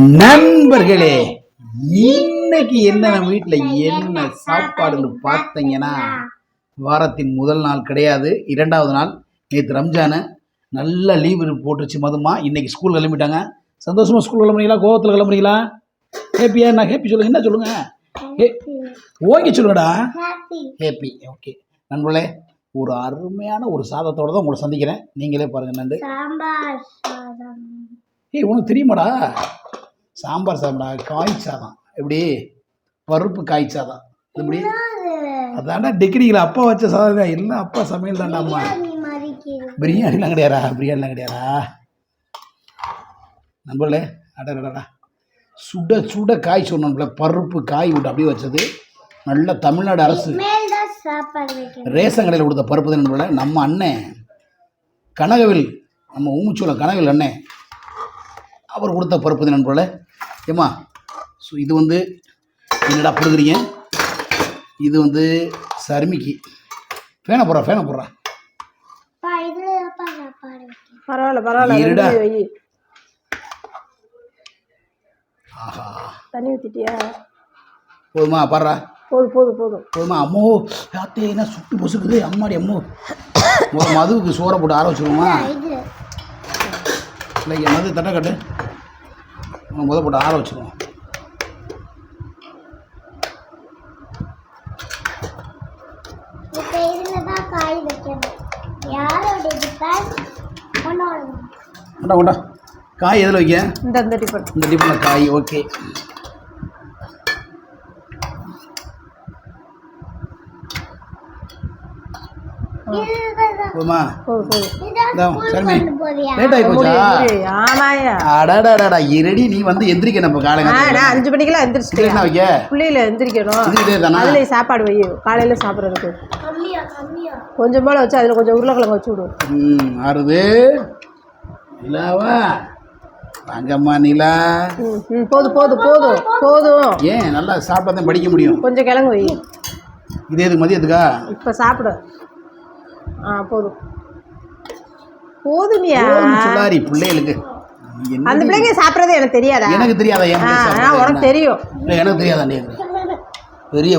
நண்பர்களே இன்னைக்கு என்ன நம்ம வீட்டில் என்ன சாப்பாடுன்னு பார்த்தீங்கன்னா வாரத்தின் முதல் நாள் கிடையாது. இரண்டாவது நாள் நேற்று ரம்ஜானு. நல்ல லீவு போட்டுருச்சு மதுமா. இன்னைக்கு ஸ்கூல் கிளம்பிட்டாங்க. சந்தோஷமா ஸ்கூல் கிளம்புறீங்களா கோவத்தில் கிளம்புறீங்களா ஹேப்பியா என்ன ஹேப்பி சொல்லுங்க. என்ன சொல்லுங்க? ஹே ஓகே சொல்லுங்கடா. ஹேப்பி ஓகே நண்பர்களே ஒரு அருமையான ஒரு சாதத்தோட தான் உங்களை சந்திக்கிறேன். நீங்களே பாருங்க நண்டு. சாதம். ஏய் உனக்கு தெரியுமாடா? சாம்பார் சாப்பிடா காய்ச்சாதான் எப்படி? பருப்பு காய் சாதம். எப்படி? அதான்டா டிகிரியில் அப்பா வச்ச சாதம் தான். எல்லாம் அப்பா சமையல் தான்டாம்மா பிரியாணிலாம் கிடையாதா? பிரியாணிலாம் கிடையாதா? நண்பர்களே அடடடா சுட சுட காய் சொன்னோம்ல பருப்பு காய் விட்டு அப்படியே வச்சது. நல்ல தமிழ்நாடு அரசு. ரேஷன் கடையில் கொடுத்த பருப்பு தான் நம்ம அண்ணன் கனகவில் நம்ம ஊமுச்சோளம் கனகவில் அண்ணன். அவர் கொடுத்த பருப்பு நண்பர்களே. ஏம்மா ஸோ இது வந்து என்னடா கொடுக்குறீங்க இது வந்து சருமிக்கு. ஃபேனை போடுறா ஃபேனை போடுறா. பரவாயில்ல பரவாயில்ல ஆஹா. தண்ணி ஊற்றிட்டியா போதுமா பாடுறா. போதும் போதும் போதும் போதுமா அம்மோ யாத்தே என்ன சுட்டு பொசுக்குது? அம்மாடி அம்மோ. ஒரு மதுவுக்கு சோறை போட்டு ஆர வச்சுருவோமா? இது இல்லை மது தட்டை கட்டு? நம்ம முத போட்டு ஆற வச்சுருவோம் இப்போ இதுல தான் காய் வைக்கணும். யாரோட டிபன் உன்னோட கொண்டா கொண்டா. காய் எதில் வைக்க? இந்த இந்த டிஃபன் இந்த. டிஃபனில் காய் ஓகே இதுதான் போதுமா போதும் போதும் இதான் இந்தா, ஸ்கூல் சர்மி. கொண்டு போறியா? லேட் ஆகி போச்சா இருடி நீ வந்து எந்திரிக்க நம்ம ஆ காலையில் நான் அஞ்சு மணிக்கெல்லாம் எந்திரிச்சிட்டேன் வைக்க? பிள்ளையில எந்திரிக்கணும். அதுல சாப்பாடு வை. காலையில சாப்பிட்றதுக்கு. கம்மியா கம்மியா. கொஞ்சம் போல வச்சு அதுல கொஞ்சம் உருளைக்கிழங்கு வச்சு விடு. ம் ஆறுது. நிலாவா? வாங்கம்மா நிலா. போதும் போதும் போதும் போதும். ஏன் நல்லா சாப்பிட்டா தான் படிக்க முடியும்? கொஞ்சம் கிழங்கு வை. இதே இதுக்கு மதியத்துக்கா இப்போ சாப்பிடு. போதும். போதுமியா? போதும் சொல்லாரி பிள்ளைகளுக்கு. அந்த பிள்ளைங்க சாப்பிட்றது எனக்கு தெரியாதா? எனக்கு தெரியாதா சாப்பிடுறது உனக்கு? தெரியும். இல்லை, எனக்கு தெரியாதா நீ? பெரிய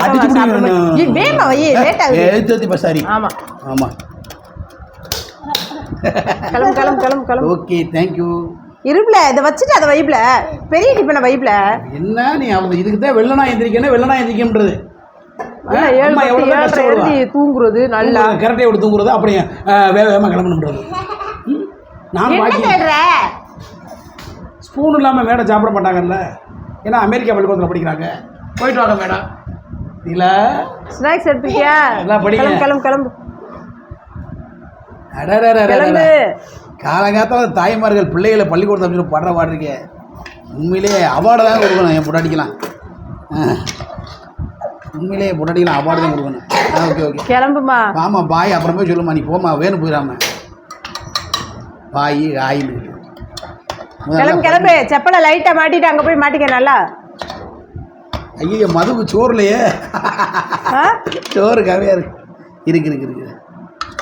அடிச்சு முட்டை சாப்பிடும்போது- ஏய், பிடிக்கணும். வேகமா வை லேட் ஆகுது. எழுத்து இப்போ சரி ஆமா. ஆமாம் கிளம்பு கிளம்பு கிளம்பு கிளம்பு. ஓகே தேங்க்யூ இருப்புல இதை வச்சுட்டு அதை வைப்புல. பெரிய டிப்பனை வைப்புல. என்ன நீ அவ்வளோ இதுக்கு தான் வெள்ளனா எந்திரிக்கணும் வெள்ளனா எந்திரிக்கன்றது அம்மா எவ்வளோ கஷ்டப்படுவா? தூங்குறது நல்லா. கரெக்டாக விட்டு தூங்குறது? அப்படியே வேக வேகமாக கிளம்பணுன்றது ம்? நான் பாக்கி ஸ்பூன் இல்லாமல் மேடம் சாப்பிட மாட்டாங்கல்ல. ஏன்னா அமெரிக்கா பள்ளிக்கூடத்தில் படிக்கிறாங்க. போயிட்டு வாங்க மேடம். இல்லை. ஸ்நாக்ஸ் எடுத்துக்கியா எல்லாம் படிங்க. கிளம்பு கிளம்பு கிளம்பு. காலங்காத்தால தாய்மார்கள் பிள்ளைகளை பள்ளிக்கூடத்தை அப்படின்னு படுற பாடுறீங்க உண்மையிலேயே அவார்டு தான் கொடுக்கணும் என் பொட்டாட்டிக்கலாம் உண்மையிலேயே பொட்டாட்டிக்கலாம் அவார்டு தான் கொடுக்கணும். ஆ ஓகே ஓகே. கிளம்புமா? ஆமா பாய் அப்புறம் போய் சொல்லுமா நீ போமா வேணும் போயிடாம பாய் ஆயில் கிளம்பு கிளம்பு. செப்பலை லைட்டா மாட்டிட்டு அங்க போய் மாட்டிக்க நல்லா. ஐயோ மதுக்கு சோறுலையே ஆ? சோறு கவையா இருக்கு. இருக்கு இருக்கு இருக்கு.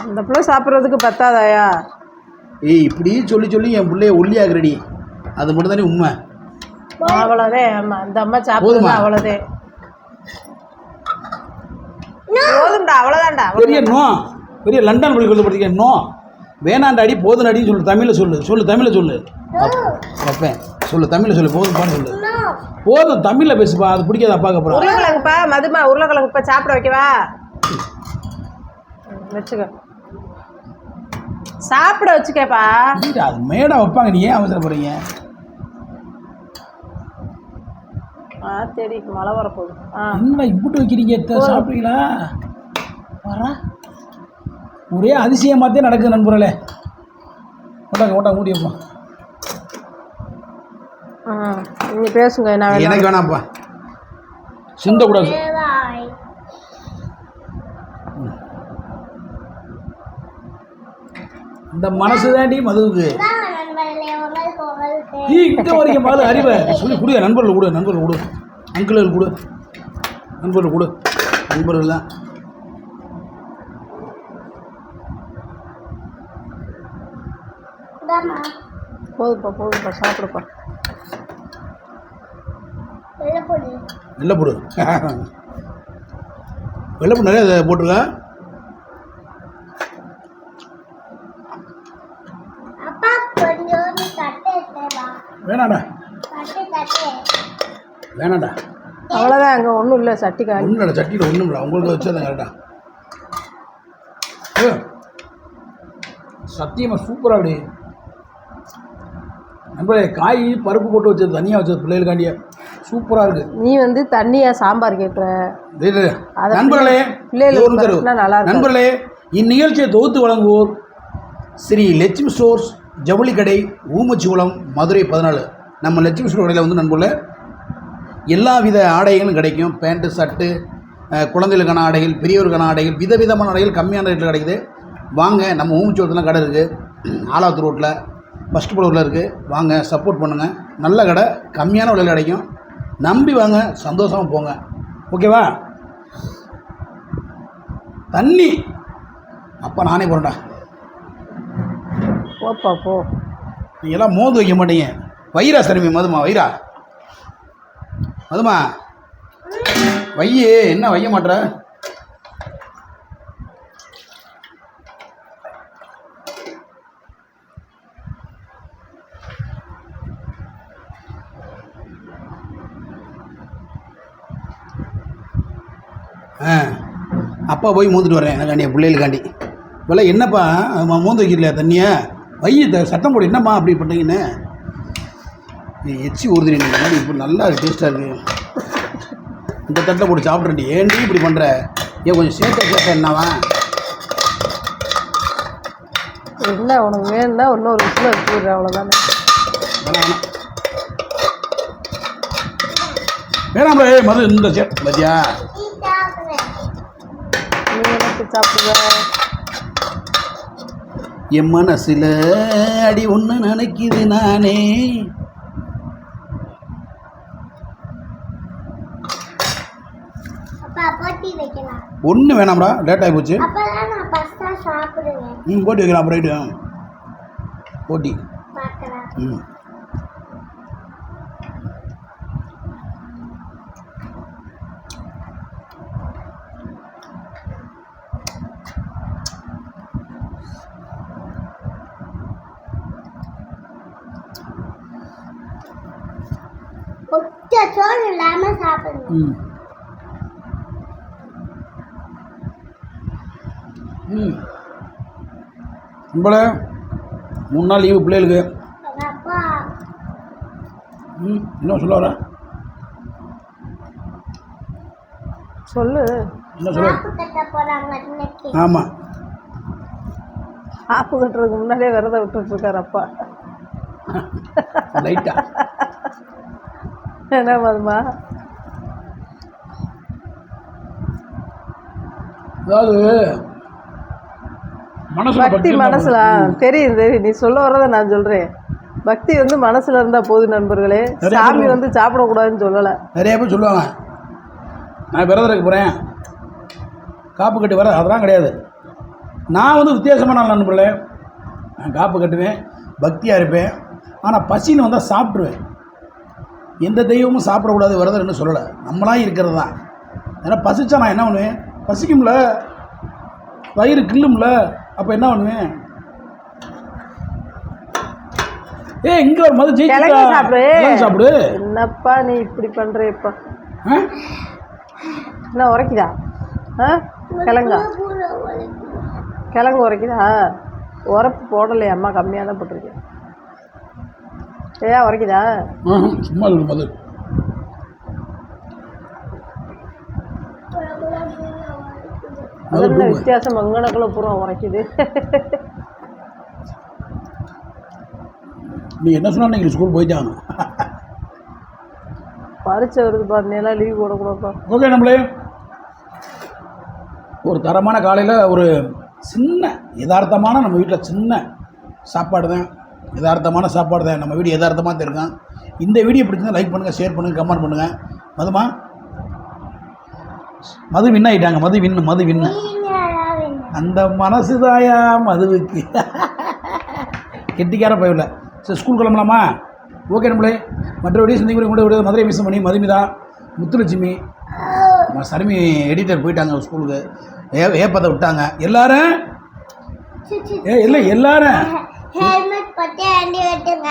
இந்த பிள்ளை சாப்பிட்றதுக்கு பத்தாதாயா? ஏய் இப்படி சொல்லி சொல்லி என் பிள்ளைய ஒல்லியாக்குறடி அது மட்டும் தானே உண்மை. அவ்வளோதே ஆமா அந்த அம்மா போதுமா? சாப்பிடுமா அவ்வளோதே போதும்டா அவ்வளோதான்டா பெரிய நோ பெரிய லண்டன் பள்ளிக்கூடத்தில் படிக்க நோ. வேணாண்டாடி போதும் அடின்னு சொல்லு தமிழில் சொல்லு சொல்லு தமிழில் சொல்லு. வைப்பேன் சொல்லு தமிழில் சொல்லு போதும் பான்னு சொல்லு போதும் தமிழில் பேசுப்பா அது பிடிக்காத அப்பாக்கு அப்புறம். உருளைக்கிழங்குப்பா மதுமா உருளைக்கிழங்குப்பா சாப்பிட வைக்கவா? வச்சுக்க. சாப்பிட வச்சுக்கப்பா. அது மேடம் வைப்பாங்க நீ ஏன் அவசரப்படுறீங்க? ஆ சரி மழை வரப்போகுது. ஆ. என்ன இப்படி வைக்கிறீங்க சாப்பிட்றீங்களா? வரா. ஒரே அதிசயமாத்தே நடக்குது நண்பர்களே. ஓட்டாங்க ஓட்டாங்க மூடி வைப்போம் ஆ நீங்கள் பேசுங்க என்ன வேணும் எனக்கு வேணாம்ப்பா சிந்தக்கூடாது இந்த மனசு தாண்டி மதுவுக்கு. நீ இங்க வரைக்கும் மது அறிவை சொல்லி கொடு நண்பர்கள் கொடு நண்பர்கள் கொடு. அங்கிள்கள் கொடு. நண்பர்கள் கொடு. நண்பர்கள் தான். போதுப்பா போதுப்பா சாப்பிடுப்பா. வெள்ளைப்பூடு வெள்ளைப்பூடு நிறைய போட்டுருக்க? தட்டு வேணாண்டா அவ்வளோதான் அங்கே ஒன்றும் இல்லை சட்டி காலி ஒன்றும் இல்லை சட்டியில் ஒன்றும் இல்லை உங்களுக்கு வச்சதான் கரெக்டாக சத்தியமாக சூப்பராக அப்படி நண்பரே காய் பருப்பு போட்டு வச்சது தனியாக வச்சது பிள்ளைகளுக்காண்டிய. சூப்பராக இருக்குது நீ வந்து தண்ணியா சாம்பார் கேட்குற நண்பர்களே பிள்ளைகளுக்கு. நண்பர்களே இந்நிகழ்ச்சியை தொகுத்து வழங்குவோர் ஸ்ரீ லட்சுமி ஸ்டோர்ஸ் ஜவுளி கடை ஊமச்சிகுளம் மதுரை பதினாலு. நம்ம லட்சுமி ஸ்டோர் கடையில் வந்து நண்பர்களே எல்லா வித ஆடைகளும் கிடைக்கும். பேண்ட்டு ஷர்ட்டு அஹ், குழந்தைகளுக்கான ஆடைகள் பெரியவருக்கான ஆடைகள் விதவிதமான ஆடைகள் கம்மியான ரேட்டில் கிடைக்குது. வாங்க நம்ம ஊமச்சிகுளத்தில் கடை இருக்குது ஆலாத்து ரோட்டில் ஃபஸ்ட் ஃப்ளோரில் இருக்குது வாங்க சப்போர்ட் பண்ணுங்கள் நல்ல கடை கம்மியான விலையில் கிடைக்கும். நம்பி வாங்க சந்தோஷமாக போங்க. ஓகேவா தண்ணி. அப்பா நானே போகிறேன்டா போப்பா போ. நீங்க எல்லாம் மோது வைக்க மாட்டீங்க. வயிறா சரிமி மதுமா வயிறா மதுமா. வையே என்ன வைய மாட்ற? ஆ. அப்பா போய் மூந்துட்டு வரேன் எனக்காண்டி என் பிள்ளைகளுக்காண்டி. இப்போல்லாம் என்னப்பா மூந்து வைக்கலையா தண்ணியை? வைய த- சத்தம் போடு என்னம்மா அப்படி பண்ணுறீங்கன்னு நீ எச்சி ஊறுதுடி முன்னாடி இப்போ நல்லா டேஸ்ட்டாக இருக்குது இந்த தட்டில் போட்டு சாப்பிட்றேன்டி ஏன்டி இப்படி பண்ணுற ஏன் கொஞ்சம் சேர்த்த சேர்த்த என்னவா? என்ன உனக்கு வேணும்னா இன்னொரு விஷயம் எடுத்துடுறேன் அவ்வளோதானே வேணாம் வேணாம். மது இந்த சே மதியா? சாப்பிடுறேன் நீ எனக்கு சாப்பிடுவ. என் மனசில் அடி ஒன்று நினைக்குது நானே. அப்பா போட்டி வைக்கலாம். ஒன்று வேணாம்டா லேட் ஆகி போச்சு. சாப்பிடுவேன். ம் போட்டி வைக்கலாம் அப்புறம் போட்டி ம். சோறு இல்லாம சாப்பிடணும். ம். உங்களை மூணு நாள் லீவு பிள்ளைகளுக்கு. அப்பா. ம் என்ன சொல்ல வர? சொல்லு. என்ன சொல்ல காப்பு கட்ட போறாங்க இன்னைக்கு. ஆமாம் ஆப்பு கட்டுறதுக்கு முன்னாடியே விரதம் விட்டுட்ருக்காரு அப்பா. லைட்டாக என்ன மனசுல பக்தி மனசுல போதும். தெரியும் தெரியும். நீ சொல்ல வரதை நான் சொல்றேன். பக்தி வந்து மனசுல இருந்தா போதும் நண்பர்களே. சாமி வந்து சாப்பிடக்கூடாதுன்னு சொல்லலை. நிறைய பேர் சொல்லுவாங்க. நான் விரதம் இருக்க போகிறேன் காப்பு கட்டி வர அதெல்லாம் கிடையாது. நான் வந்து வித்தியாசமான நண்பர்களே. நான் காப்பு கட்டுவேன் பக்தியாக இருப்பேன். ஆனால் பசின்னு வந்தால் சாப்பிட்ருவேன் எந்த தெய்வமும் சாப்பிடக்கூடாது விரதம்னு சொல்லலை. நம்மளாம் இருக்கிறது தான். ஏன்னா பசிச்சா நான் என்ன பண்ணுவேன்? பசிக்கும்ல. வயிறு கிள்ளும்ல. அப்போ என்ன பண்ணுவேன்? ஏ இங்கே ஒரு மது ஜெயிச்சு சாப்பிடு. என்னப்பா நீ இப்படி பண்ற இப்ப என்ன உரைக்குதா? கிழங்கா? கிழங்கு உரைக்குதா? உரப்பு போடலையே அம்மா கம்மியாக தான் போட்டிருக்கேன் ஏயா உரைக்குதா? சும்மா சொல்லு மது. அதில் வித்தியாசம்? மங்கனக்குள்ள பூரா உரைக்குது. நீ என்ன சொன்னா நீங்கள் ஸ்கூல் போயிட்டே ஆகணும் பரிச்சை வருது பார்த்தீங்கன்னா லீவ் போடக்கூடாதுப்பா ஓகே நம்மளே. ஒரு தரமான காலையில் ஒரு சின்ன யதார்த்தமான நம்ம வீட்டில் சின்ன சாப்பாடு தான் யதார்த்தமான சாப்பாடு தான். நம்ம வீடியோ யதார்த்தமாக தெரியும் இந்த வீடியோ பிடிச்சிருந்தா லைக் பண்ணுங்கள் ஷேர் பண்ணுங்கள் கமெண்ட் பண்ணுங்கள் மதுமா? மது வின் ஆகிட்டாங்க மது வின்னு மது வின்னு அந்த மனசு தாயா மதுவுக்கு? கெட்டிக்கார பயவில். சரி ஸ்கூல் கிளம்பலாமா? ஓகே நம்மளே. மற்றபடியும் சந்திக்கும் கூட விட மதுரை மிஸ் பண்ணி மதுமிதா முத்துலட்சுமி. சரமி எடிட்டர் போயிட்டாங்க ஸ்கூலுக்கு ஏ ஏப்பதை விட்டாங்க. எல்லாரும்? ஏ இல்லை எல்லாரும்? ஹெல்மெட் போட்டு ஆண்டி வெட்டுங்க